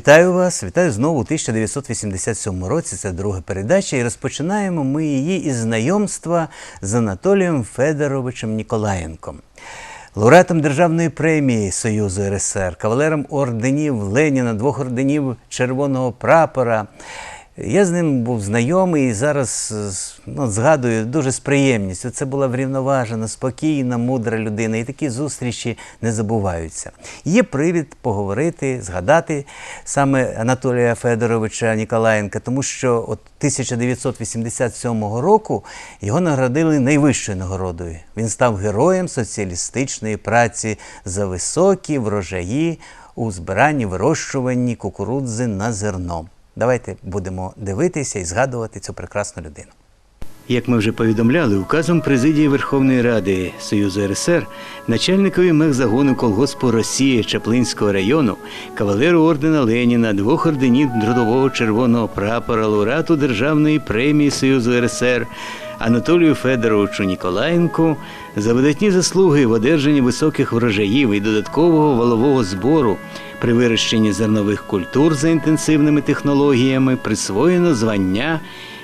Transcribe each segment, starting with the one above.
Вітаю вас! Вітаю знову у 1987 році. Це друга передача, і розпочинаємо ми її із знайомства з Анатолієм Федоровичем Ніколаєнком, лауреатом Державної премії Союзу РСР, кавалером орденів Леніна, двох орденів Червоного прапора. Я з ним був знайомий і зараз е, ну, згадую дуже з приємністю. Це була врівноважена, спокійна, мудра людина, і такі зустрічі не забуваються. Є привід поговорити, згадати саме Анатолія Федоровича Ніколаєнка, тому що от 1987 року його наградили найвищою нагородою. Він став героєм соціалістичної праці за високі врожаї у збиранні вирощуванні кукурудзи на зерно. Давайте будемо дивитися і згадувати цю прекрасну людину. Як ми вже повідомляли, указом президії Верховної Ради Союзу РСР начальникові мехзагону колгоспу Росія Чаплинського району, кавалеру ордена Леніна, двох орденів Трудового червоного прапора, лауреату Державної премії Союзу РСР Анатолію Федоровичу Ніколаєнку за видатні заслуги в одержанні високих врожаїв і додаткового валового збору при вирощенні зернових культур за інтенсивними технологіями присвоєно звання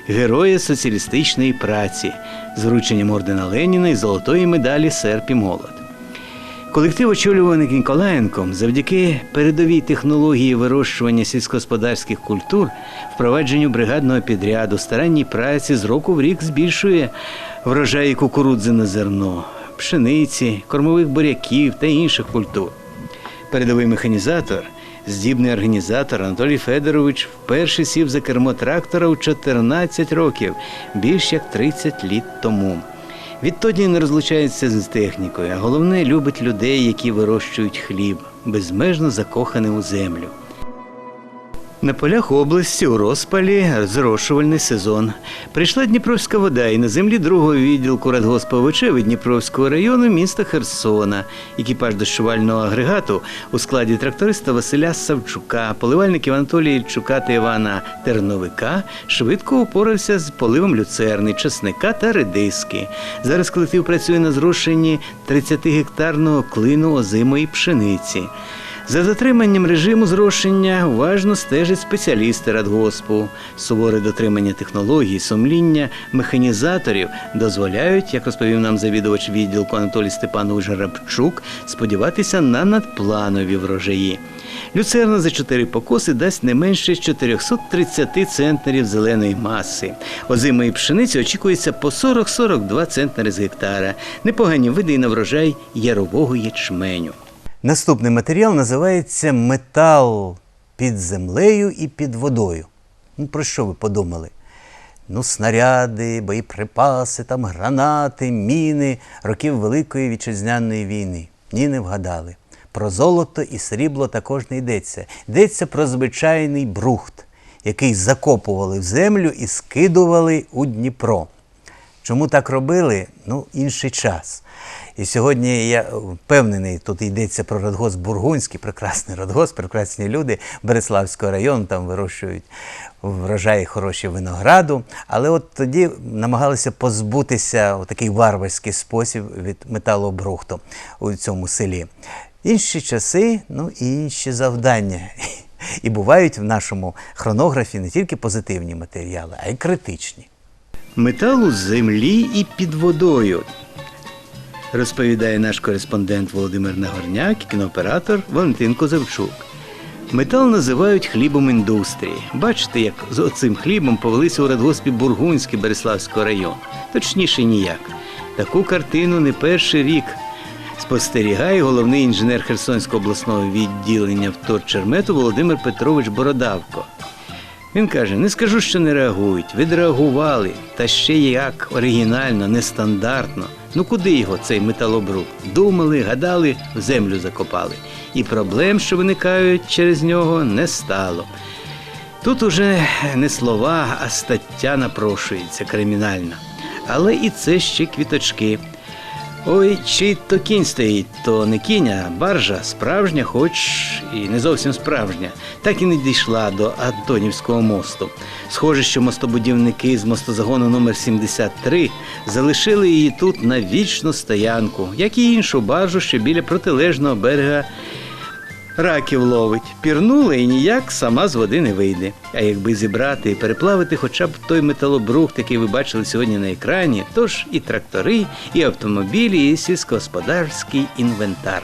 Героя соціалістичної праці з врученням ордена Леніна і золотої медалі Серп і молот. Колектив, очолюваний Ніколаєнком, завдяки передовій технології вирощування сільськогосподарських культур, впровадженню бригадного підряду, старанній праці з року в рік збільшує врожаї кукурудзи на зерно, пшениці, кормових буряків та інших культур. Передовий механізатор, здібний організатор Анатолій Федорович вперше сів за кермо трактора у 14 років, більш як 30 літ тому. Відтоді не розлучається з технікою, а головне любить людей, які вирощують хліб, безмежно закоханий у землю. На полях області у розпалі зрошувальний сезон. Прийшла Дніпровська вода і на землі другого відділку радгосповичеви Дніпровського району міста Херсона. Екіпаж дощувального агрегату у складі тракториста Василя Савчука, поливальників Анатолія Ільчука та Івана Терновика швидко упорався з поливом люцерни, часника та редиски. Зараз колектив працює на зрошенні 30-гектарного клину озимої пшениці. За затриманням режиму зрошення уважно стежать спеціалісти радгоспу. Суворе дотримання технологій, сумління механізаторів дозволяють, як розповів нам завідувач відділку Анатолій Степанович Грабчук, сподіватися на надпланові врожаї. Люцерна за чотири покоси дасть не менше 430 центнерів зеленої маси. Озимої пшениці очікується по 40-42 центнери з гектара. Непогані види і на врожай ярового ячменю. Наступний матеріал називається метал під землею і під водою. Ну, про що ви подумали? Ну, снаряди, боєприпаси, там гранати, міни років Великої вітчизняної війни. Ні, не вгадали. Про золото і срібло також не йдеться. Йдеться про звичайний брухт, який закопували в землю і скидували у Дніпро. Чому так робили? Ну, інший час. І сьогодні я впевнений, тут йдеться про радгосп Бургунський, прекрасний радгосп, прекрасні люди Береславського району, там вирощують врожаї хороші винограду. Але от тоді намагалися позбутися у такий варварський спосіб від металобрухту у цьому селі. Інші часи, ну і інші завдання. І бувають в нашому хронографі не тільки позитивні матеріали, а й критичні. Метал у землі і під водою. Розповідає наш кореспондент Володимир Нагорняк кінооператор Валентин Козавчук. Метал називають хлібом індустрії. Бачите, як з оцим хлібом повелися у радгоспі Бургунський Береславського району. Точніше ніяк. Таку картину не перший рік спостерігає головний інженер Херсонського обласного відділення вторчермету Володимир Петрович Бородавко. Він каже: не скажу, що не реагують. Відреагували, та ще як оригінально, нестандартно. Ну куди його цей металобрук? Думали, гадали, в землю закопали. І проблем, що виникають через нього, не стало. Тут уже не слова, а стаття напрошується кримінальна. Але і це ще квіточки. Ой, чи то кінь стоїть, то не кінь, баржа справжня, хоч і не зовсім справжня, так і не дійшла до Антонівського мосту. Схоже, що мостобудівники з мостозагону номер 73 залишили її тут на вічну стоянку, як і іншу баржу, що біля протилежного берега Раків ловить, пірнула і ніяк сама з води не вийде. А якби зібрати і переплавити хоча б той металобрухт, який ви бачили сьогодні на екрані, то ж і трактори, і автомобілі, і сільськогосподарський інвентар.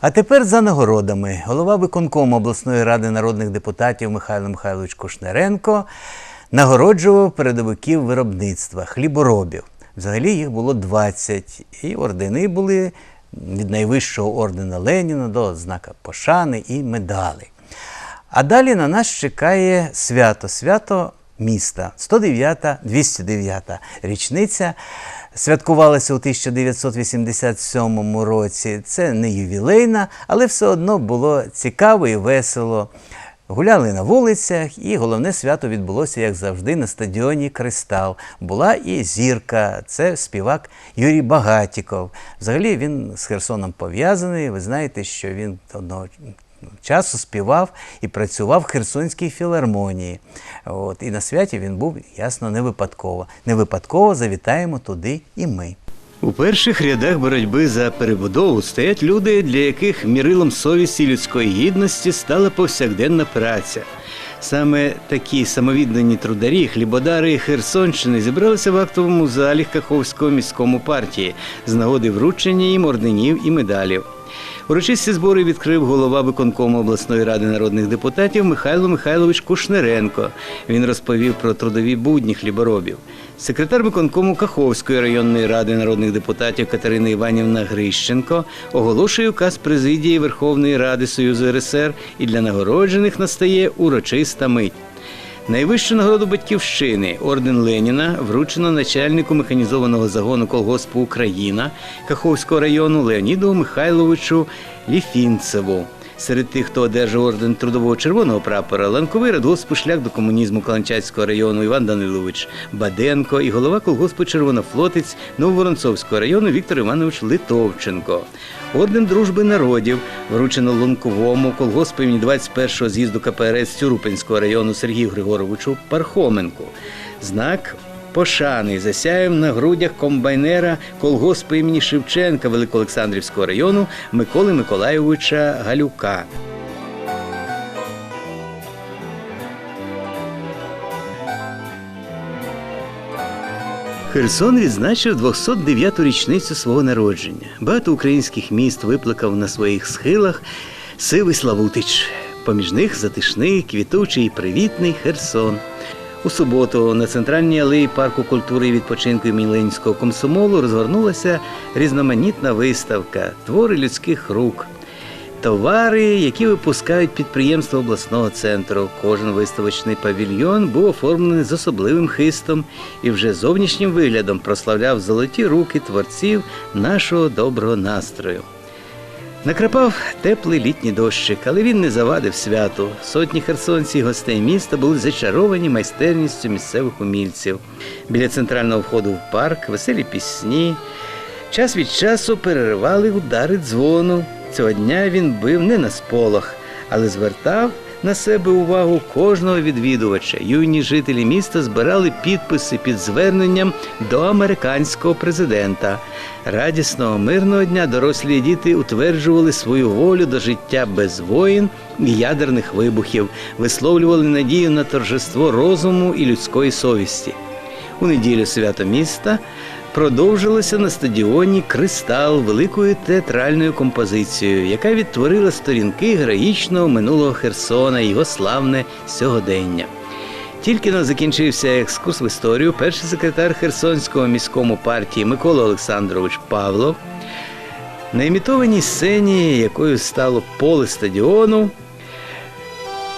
А тепер за нагородами. Голова виконкому обласної ради народних депутатів Михайло Михайлович Кушнеренко нагороджував передовиків виробництва, хліборобів. Взагалі їх було 20, і ордени були від найвищого ордена Леніна до знака пошани і медали. А далі на нас чекає свято, свято міста, 109-та, 209-та річниця. Святкувалася у 1987 році. Це не ювілейна, але все одно було цікаво і весело. Гуляли на вулицях, і головне свято відбулося, як завжди, на стадіоні Кристал. Була і зірка, це співак Юрій Багатіков. Взагалі він з Херсоном пов'язаний. Ви знаєте, що він одного часу співав і працював в Херсонській філармонії. От, і на святі він був ясно не випадково. Не випадково завітаємо туди і ми. У перших рядах боротьби за перебудову стоять люди, для яких мірилом совісті і людської гідності стала повсякденна праця. Саме такі самовіддані трударі, хлібодари Херсонщини зібралися в актовому залі Каховського міському партії з нагоди вручення їм орденів і медалів. Урочисті збори відкрив голова виконкому обласної ради народних депутатів Михайло Михайлович Кушнеренко. Він розповів про трудові будні хліборобів. Секретар виконкому Каховської районної ради народних депутатів Катерина Іванівна Грищенко оголошує указ президії Верховної Ради Союзу РСР і для нагороджених настає урочиста мить. Найвищу нагороду батьківщини орден Леніна вручено начальнику механізованого загону колгоспу Україна Каховського району Леоніду Михайловичу Ліфінцеву. Серед тих, хто одержав орден трудового червоного прапора, ланковий радгоспу шлях до комунізму Каланчацького району Іван Данилович Баденко і голова колгоспу Червонофлотець Нововоронцовського району Віктор Іванович Литовченко. Орден дружби народів вручено лунковому колгоспу імені 21-го з'їзду КПРС Цюрупинського району Сергію Григоровичу Пархоменку. Знак пошани засяяв на грудях комбайнера колгоспу імені Шевченка Великоолександрівського району Миколи Миколайовича Галюка. Херсон відзначив 209-ту річницю свого народження. Багато українських міст виплакав на своїх схилах сивий Славутич. Поміж них затишний, квітучий і привітний Херсон. У суботу на центральній алеї парку культури і відпочинку імені Ленінського комсомолу розгорнулася різноманітна виставка Твори людських рук. Товари, які випускають підприємства обласного центру. Кожен виставочний павільйон був оформлений з особливим хистом і вже зовнішнім виглядом прославляв золоті руки творців нашого доброго настрою. Накрапав теплий літній дощик, але він не завадив святу. Сотні херсонців гостей міста були зачаровані майстерністю місцевих умільців. Біля центрального входу в парк веселі пісні. Час від часу переривали удари дзвону. Цього дня він бив не на сполох, але звертав на себе увагу кожного відвідувача. Юні жителі міста збирали підписи під зверненням до американського президента. Радісного мирного дня дорослі діти утверджували свою волю до життя без воїн і ядерних вибухів, висловлювали надію на торжество розуму і людської совісті. У неділю свято міста продовжилося на стадіоні Кристал великою театральною композицією, яка відтворила сторінки героїчного минулого Херсона і його славне сьогодення. Тільки но закінчився екскурс в історію, перший секретар Херсонського міському партії Микола Олександрович Павлов на імітованій сцені, якою стало поле стадіону,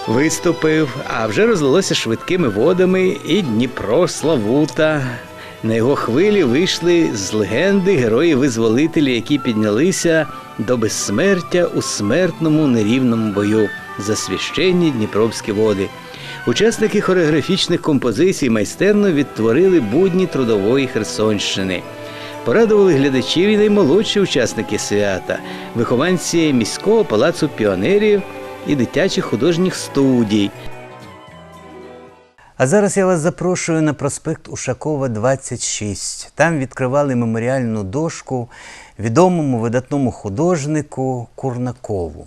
виступив, а вже розлилося швидкими водами і Дніпро Славута. На його хвилі вийшли з легенди герої-визволителі, які піднялися до безсмертя у смертному нерівному бою за священні Дніпровські води. Учасники хореографічних композицій майстерно відтворили будні трудової Херсонщини. Порадували глядачів і наймолодші учасники свята, вихованці міського палацу піонерів і дитячих художніх студій. А зараз я вас запрошую на проспект Ушакова, 26. Там відкривали меморіальну дошку відомому видатному художнику Курнакову.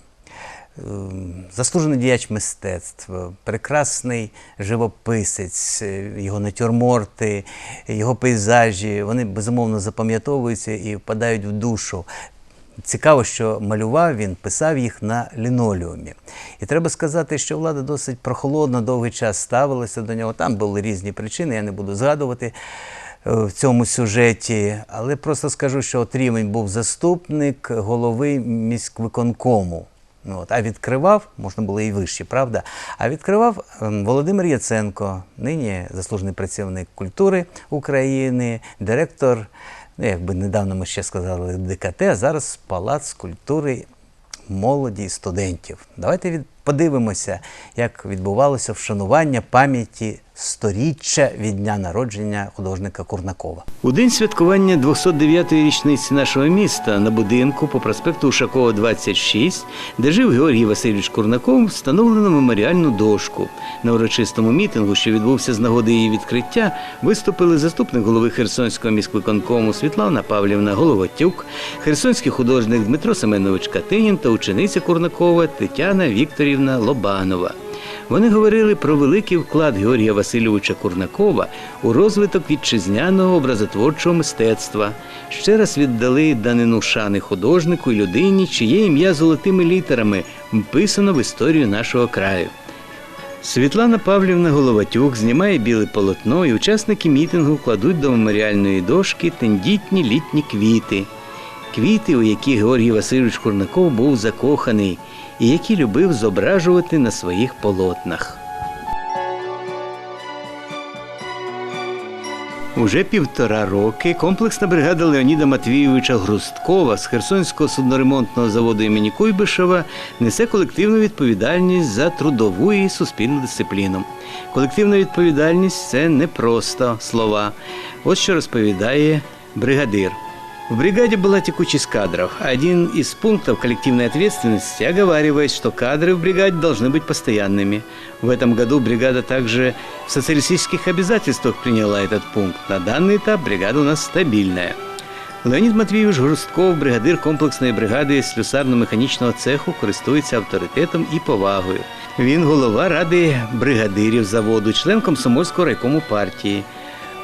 Ем, Заслужений діяч мистецтв, прекрасний живописець, його натюрморти, його пейзажі, вони безумовно запам'ятовуються і впадають в душу. Цікаво, що малював він, писав їх на лінолеумі. І треба сказати, що влада досить прохолодно довгий час ставилася до нього. Там були різні причини, я не буду згадувати е, в цьому сюжеті. Але просто скажу, що от рівень був заступник голови міськвиконкому. Ну, От, а відкривав, можна було і вище, правда? А відкривав ем, Володимир Яценко, нині заслужений працівник культури України, директор, ну якби недавно ми ще сказали ДКТ, а зараз Палац культури молоді і студентів. Давайте від, подивимося, як відбувалося вшанування пам'яті сторіччя від дня народження художника Курнакова. У день святкування 209-ї річниці нашого міста на будинку по проспекту Ушакова, 26, де жив Георгій Васильович Курнаков, встановлено меморіальну дошку. На урочистому мітингу, що відбувся з нагоди її відкриття, виступили заступник голови Херсонського міськвиконкому Світлана Павлівна Головатюк, херсонський художник Дмитро Семенович Катинін та учениця Курнакова Тетяна Вікторівна Лобанова. Вони говорили про великий вклад Георгія Васильовича Курнакова у розвиток вітчизняного образотворчого мистецтва. Ще раз віддали данину шани художнику і людині, чиє ім'я золотими літерами вписано в історію нашого краю. Світлана Павлівна Головатюк знімає біле полотно, і учасники мітингу кладуть до меморіальної дошки тендітні літні квіти. Квіти, у які Георгій Васильович Курнаков був закоханий і які любив зображувати на своїх полотнах. Уже півтора роки комплексна бригада Леоніда Матвійовича Грусткова з Херсонського судноремонтного заводу імені Куйбишева несе колективну відповідальність за трудову і суспільну дисципліну. Колективна відповідальність це не просто слова. Ось що розповідає бригадир. В бригаде была текучесть кадров. Один из пунктов коллективной ответственности оговаривает, что кадры в бригаде должны быть постоянными. В этом году бригада также в социалистических обязательствах приняла этот пункт. На данный этап бригада у нас стабильная. Леонід Матвійович Грустков, бригадир комплексної бригади слюсарно-механічного цеху, користується авторитетом і повагою. Він голова ради бригадирів заводу, член комсомольського райкому партії.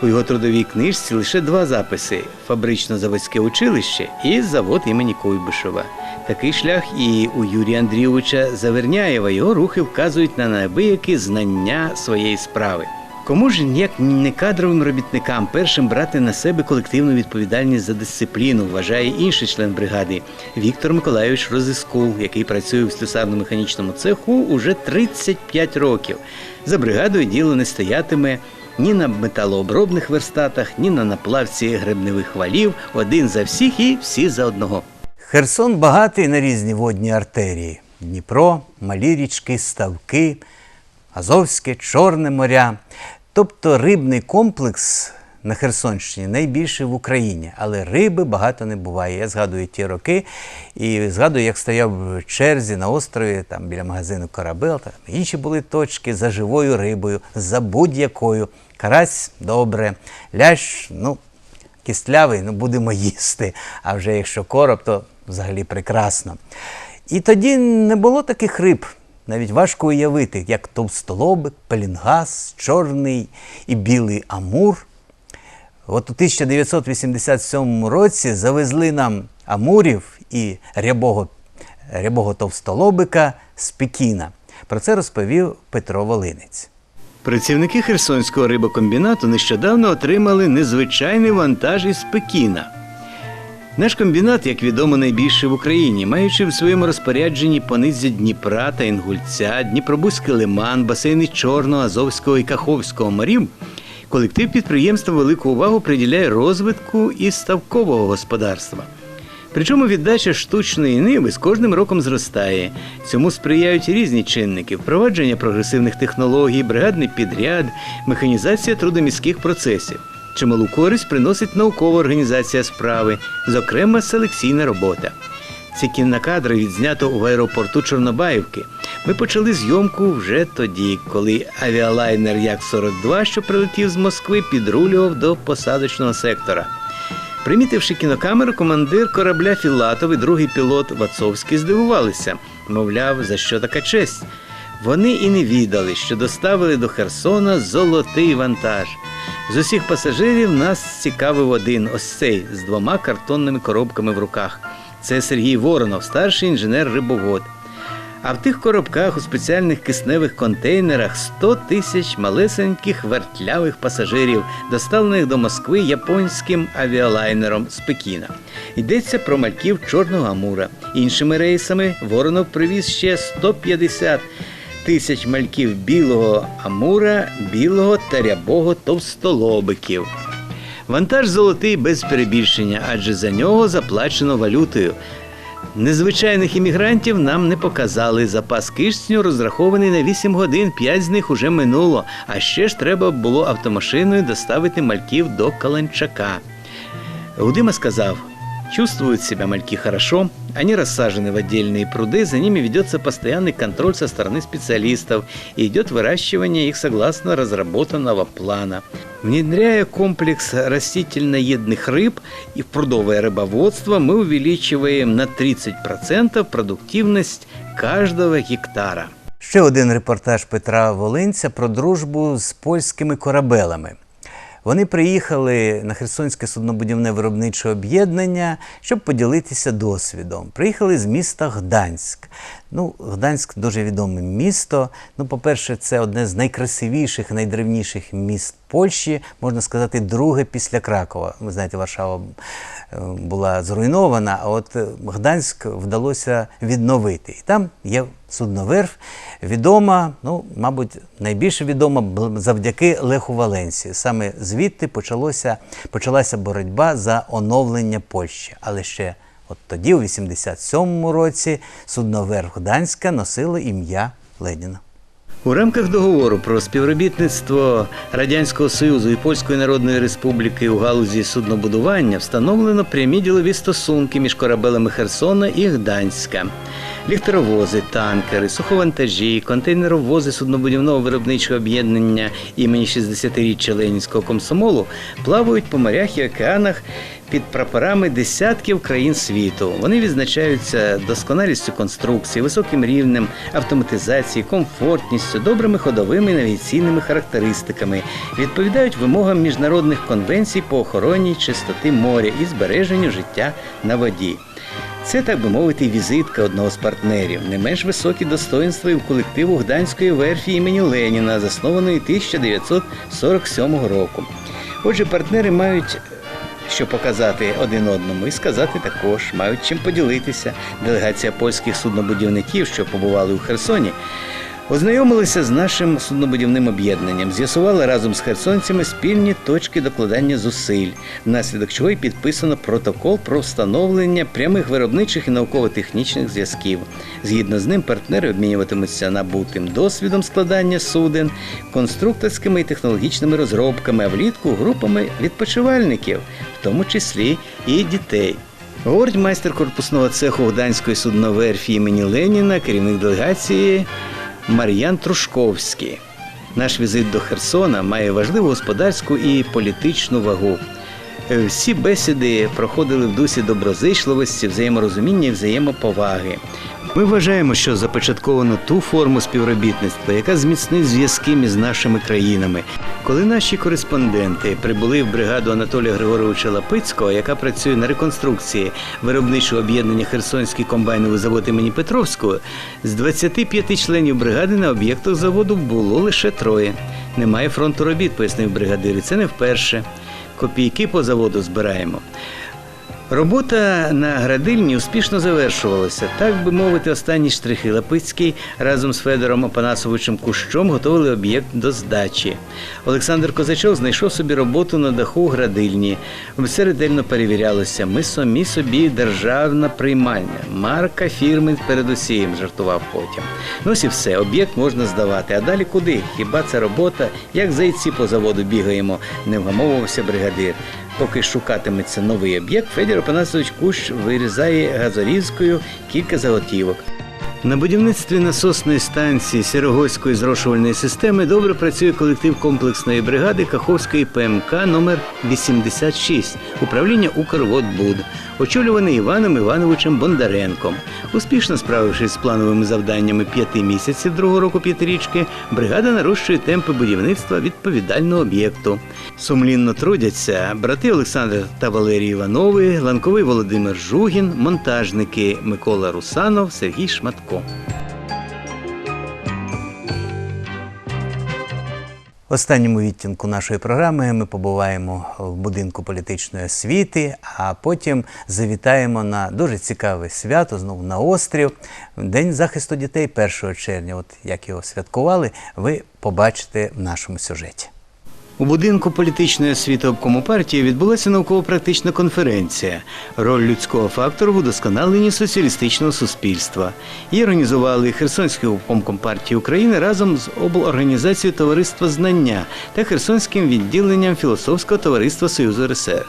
У його трудовій книжці лише два записи: фабрично-заводське училище і завод імені Куйбишева. Такий шлях і у Юрія Андрійовича Заверняєва його рухи вказують на неабиякі знання своєї справи. Кому ж як не кадровим робітникам першим брати на себе колективну відповідальність за дисципліну, вважає інший член бригади Віктор Миколайович Розискул, який працює в слюсарно-механічному цеху уже 35 років. За бригадою діло не стоятиме ні на металообробних верстатах, ні на наплавці гребневих валів, один за всіх і всі за одного. Херсон багатий на різні водні артерії: Дніпро, малі річки, ставки, Азовське, Чорне моря. Тобто рибний комплекс на Херсонщині найбільший в Україні, але риби багато не буває. Я згадую ті роки і згадую, як стояв в черзі на острові, там біля магазину Корабел, там інші були точки за живою рибою, за будь-якою. Карась добре, лящ, ну, кістлявий, ну будемо їсти. А вже якщо короб, то взагалі прекрасно. І тоді не було таких риб. Навіть важко уявити, як товстолобик, пелінгас, чорний і білий амур. От у 1987 році завезли нам амурів і рябого, рябого товстолобика з Пекіна. Про це розповів Петро Волинець. Працівники Херсонського рибокомбінату нещодавно отримали незвичайний вантаж із Пекіна. Наш комбінат, як відомо, найбільший в Україні, маючи в своєму розпорядженні понизя Дніпра та Інгульця, Дніпробузький лиман, басейни Чорного, Азовського і Каховського морів, колектив підприємства велику увагу приділяє розвитку і ставкового господарства. Причому віддача штучної ниви з кожним роком зростає. Цьому сприяють різні чинники: впровадження прогресивних технологій, бригадний підряд, механізація трудоміських процесів. Чималу користь приносить наукова організація справи, зокрема селекційна робота. Ці кінокадри відзнято в аеропорту Чорнобаївки. Ми почали зйомку вже тоді, коли авіалайнер Як-42, що прилетів з Москви, підрулював до посадочного сектора. Примітивши кінокамеру, командир корабля Філатов і другий пілот Вацовський здивувалися. Мовляв, за що така честь? Вони і не відали, що доставили до Херсона золотий вантаж. З усіх пасажирів нас цікавив один ось цей з двома картонними коробками в руках. Це Сергій Воронов, старший інженер-рибовод. А в тих коробках у спеціальних кисневих контейнерах 100 тисяч малесеньких вертлявих пасажирів, доставлених до Москви японським авіалайнером з Пекіна. Йдеться про мальків Чорного Амура. Іншими рейсами Воронов привіз ще 150 тисяч мальків білого амура, білого та рябого товстолобиків. Вантаж золотий без перебільшення, адже за нього заплачено валютою. Незвичайних іммігрантів нам не показали. Запас кисню розрахований на 8 годин, 5 з них уже минуло. А ще ж треба було автомашиною доставити мальків до Каланчака. Гудима сказав, чувствуют себя мальки хорошо, они рассажены в отдельные пруды, за ними ведется постоянный контроль со стороны специалистов и идет выращивание их согласно разработанного плана. Внедряя комплекс растительноедных рыб и в прудовое рыбоводство, мы увеличиваем на 30% продуктивность каждого гектара. Ще один репортаж Петра Волинця про дружбу з польськими корабелами. Вони приїхали на Херсонське суднобудівне виробниче об'єднання, щоб поділитися досвідом. Приїхали з міста Гданськ. Ну, Гданськ дуже відоме місто. Ну, по-перше, це одне з найкрасивіших, найдревніших міст Польщі, можна сказати, друге після Кракова. Ви знаєте, Варшава е, була зруйнована, а от е, Гданськ вдалося відновити. І там є судноверф, відома, ну, мабуть, найбільше відома завдяки Леху Валенсі. Саме звідти почалося, почалася боротьба за оновлення Польщі. Але ще от тоді, у 87-му році, судноверф Гданська носило ім'я Леніна. У рамках договору про співробітництво Радянського Союзу і Польської Народної Республіки у галузі суднобудування встановлено прямі ділові стосунки між корабелями Херсона і Гданська. Ліхтаровози, танкери, суховантажі, контейнеровози суднобудівного виробничого об'єднання імені 60-річчя Ленінського комсомолу плавають по морях і океанах під прапорами десятків країн світу. Вони відзначаються досконалістю конструкції, високим рівнем автоматизації, комфортністю, добрими ходовими і навігаційними характеристиками, відповідають вимогам міжнародних конвенцій по охороні чистоти моря і збереженню життя на воді. Це, так би мовити, візитка одного з партнерів, не менш високі достоинства і в колективу Гданської верфі імені Леніна, заснованої 1947 року. Отже, партнери мають що показати один одному і сказати також, мають чим поділитися. Делегація польських суднобудівників, що побували у Херсоні, ознайомилися з нашим суднобудівним об'єднанням, з'ясували разом з херсонцями спільні точки докладання зусиль, внаслідок чого й підписано протокол про встановлення прямих виробничих і науково-технічних зв'язків. Згідно з ним, партнери обмінюватимуться набутим досвідом складання суден, конструкторськими і технологічними розробками, а влітку групами відпочивальників, в тому числі і дітей. Говорить майстер корпусного цеху Гданської судноверфі імені Леніна, керівник делегації Мар'ян Трушковський. Наш візит до Херсона має важливу господарську і політичну вагу. Е, Всі бесіди проходили в дусі доброзичливості, взаєморозуміння і взаємоповаги. Ми вважаємо, що започатковано ту форму співробітництва, яка зміцнить зв'язки між нашими країнами. Коли наші кореспонденти прибули в бригаду Анатолія Григоровича Лапицького, яка працює на реконструкції виробничого об'єднання Херсонський комбайновий завод імені Петровського, з 25 членів бригади на об'єктах заводу було лише троє. Немає фронту робіт, пояснив бригадир. і Це не вперше. Копійки по заводу збираємо. Робота на градильні успішно завершувалася. Так би мовити, останні штрихи Лапицький разом з Федором Опанасовичем Кущом готували об'єкт до здачі. Олександр Козачов знайшов собі роботу на даху градильні. Все ретельно перевірялося. Ми самі собі державна приймальня. Марка фірми передусім, жартував потім. Ну ось і все, об'єкт можна здавати. А далі куди? Хіба це робота? Як зайці по заводу бігаємо, не вгамовувався бригадир. Поки шукатиметься новий об'єкт, Федір Опанасович Кущ вирізає газорізкою кілька заготівок. На будівництві насосної станції Сірогойської зрошувальної системи добре працює колектив комплексної бригади Каховської ПМК номер 86 управління Укрводбуд, очолюваний Іваном Івановичем Бондаренком. Успішно справившись з плановими завданнями п'яти місяців другого року п'ятирічки, бригада нарощує темпи будівництва відповідального об'єкту. Сумлінно трудяться брати Олександр та Валерій Іванови, ланковий Володимир Жугін, монтажники Микола Русанов, Сергій Шматко. В останньому відтінку нашої програми ми побуваємо в будинку політичної освіти, а потім завітаємо на дуже цікаве свято, знову на острів. День захисту дітей 1 червня. От як його святкували, ви побачите в нашому сюжеті. У будинку політичної освіти обкому партії відбулася науково-практична конференція Роль людського фактору в удосконаленні соціалістичного суспільства. Її організували Херсонський обком Компартії України разом з облорганізацією Товариства Знання та Херсонським відділенням Філософського товариства Союзу РСР.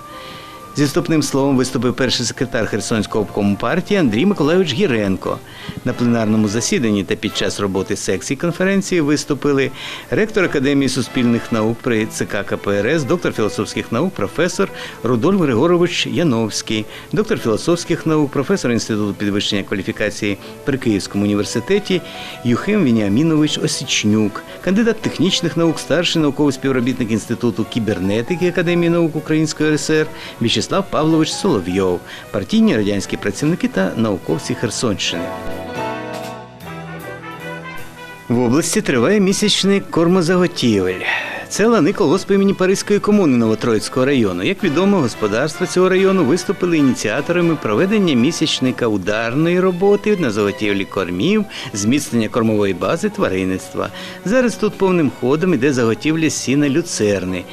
Зі вступним словом виступив перший секретар Херсонського обкому партії Андрій Миколайович Гіренко. На пленарному засіданні та під час роботи секції конференції виступили ректор Академії суспільних наук при ЦК КПРС, доктор філософських наук, професор Рудольф Григорович Яновський, доктор філософських наук, професор Інституту підвищення кваліфікації при Київському університеті Юхим Вініамінович Осічнюк, кандидат технічних наук, старший науковий співробітник Інституту кібернетики Академії наук Української РСР В'ячеслав Павлович Соловйов, партійні радянські працівники та науковці Херсонщини. В області триває місячний кормозаготівель. Це лани колгоспу імені Паризької комуни Новотроїцького району. Як відомо, господарства цього району виступили ініціаторами проведення місячника ударної роботи на заготівлі кормів, зміцнення кормової бази тваринництва. Зараз тут повним ходом іде заготівля сіна люцерни.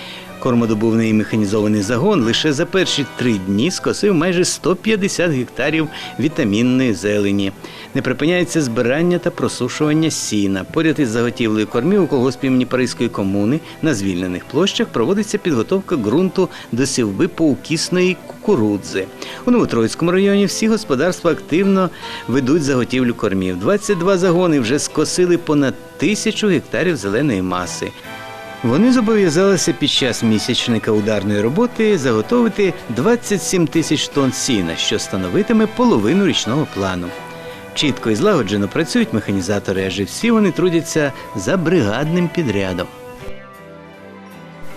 Кормодобувний механізований загон лише за перші три дні скосив майже 150 гектарів вітамінної зелені. Не припиняється збирання та просушування сіна. Поряд із заготівлею кормів у колгоспі імені Паризької комуни на звільнених площах проводиться підготовка ґрунту до сівби поукісної кукурудзи. У Новотроїцькому районі всі господарства активно ведуть заготівлю кормів. 22 загони вже скосили понад тисячу гектарів зеленої маси. Вони зобов'язалися під час місячника ударної роботи заготовити 27 тисяч тонн сіна, що становитиме половину річного плану. Чітко і злагоджено працюють механізатори, адже всі вони трудяться за бригадним підрядом.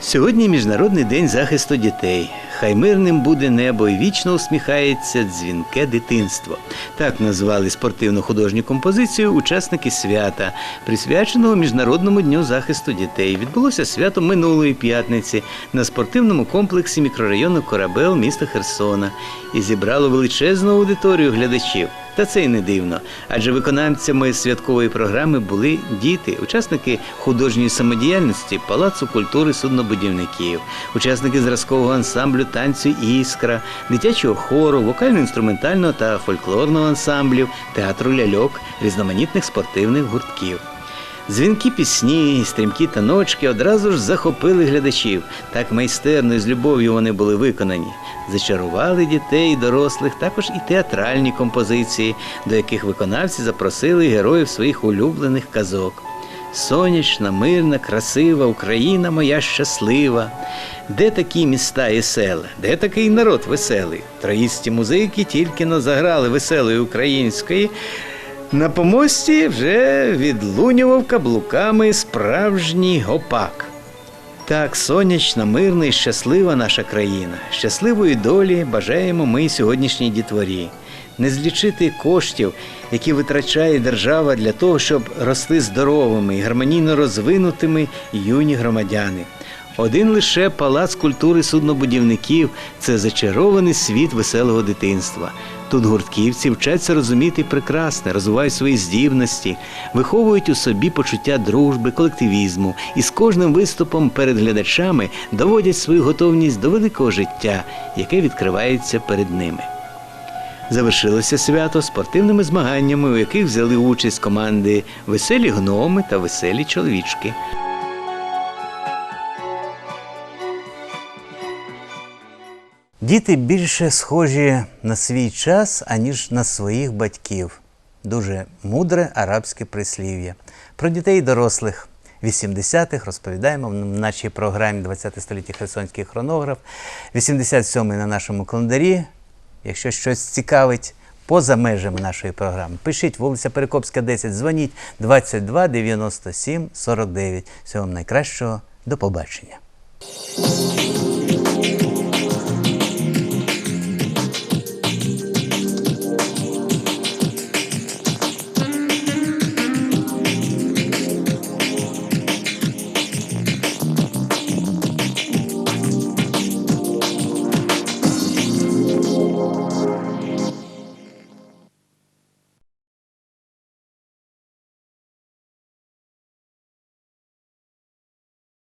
Сьогодні Міжнародний день захисту дітей. Хай мирним буде небо і вічно усміхається дзвінке дитинство. Так назвали спортивну художню композицію учасники свята, присвяченого Міжнародному дню захисту дітей. Відбулося свято минулої п'ятниці на спортивному комплексі мікрорайону Корабел міста Херсона і зібрало величезну аудиторію глядачів. Та це й не дивно, адже виконавцями святкової програми були діти, учасники художньої самодіяльності Палацу культури суднобудівників, учасники зразкового ансамблю танцю Іскра, дитячого хору, вокально-інструментального та фольклорного ансамблів, театру ляльок, різноманітних спортивних гуртків. Дзвінки пісні, стрімкі таночки одразу ж захопили глядачів. Так майстерно і з любов'ю вони були виконані. Зачарували дітей і дорослих, також і театральні композиції, до яких виконавці запросили героїв своїх улюблених казок. Сонячна, мирна, красива Україна моя щаслива. Де такі міста і села, де такий народ веселий? Троїсті музики тільки но заграли веселої української. На помості вже відлунював каблуками справжній гопак. Так, сонячна, мирна і щаслива наша країна. Щасливої долі бажаємо ми сьогоднішній дітворі. Не злічити коштів, які витрачає держава для того, щоб росли здоровими і гармонійно розвинутими юні громадяни. Один лише палац культури суднобудівників це зачарований світ веселого дитинства. Тут гуртківці вчаться розуміти прекрасне, розвивають свої здібності, виховують у собі почуття дружби, колективізму і з кожним виступом перед глядачами доводять свою готовність до великого життя, яке відкривається перед ними. Завершилося свято спортивними змаганнями, у яких взяли участь команди Веселі гноми та веселі чоловічки. Діти більше схожі на свій час, аніж на своїх батьків. Дуже мудре арабське прислів'я. Про дітей і дорослих 80-х розповідаємо в нашій програмі 20 століття Херсонський хронограф, 87-й на нашому календарі. Якщо щось цікавить поза межами нашої програми, пишіть вулиця Перекопська, 10, дзвоніть 22 97 49. Всього вам найкращого. До побачення.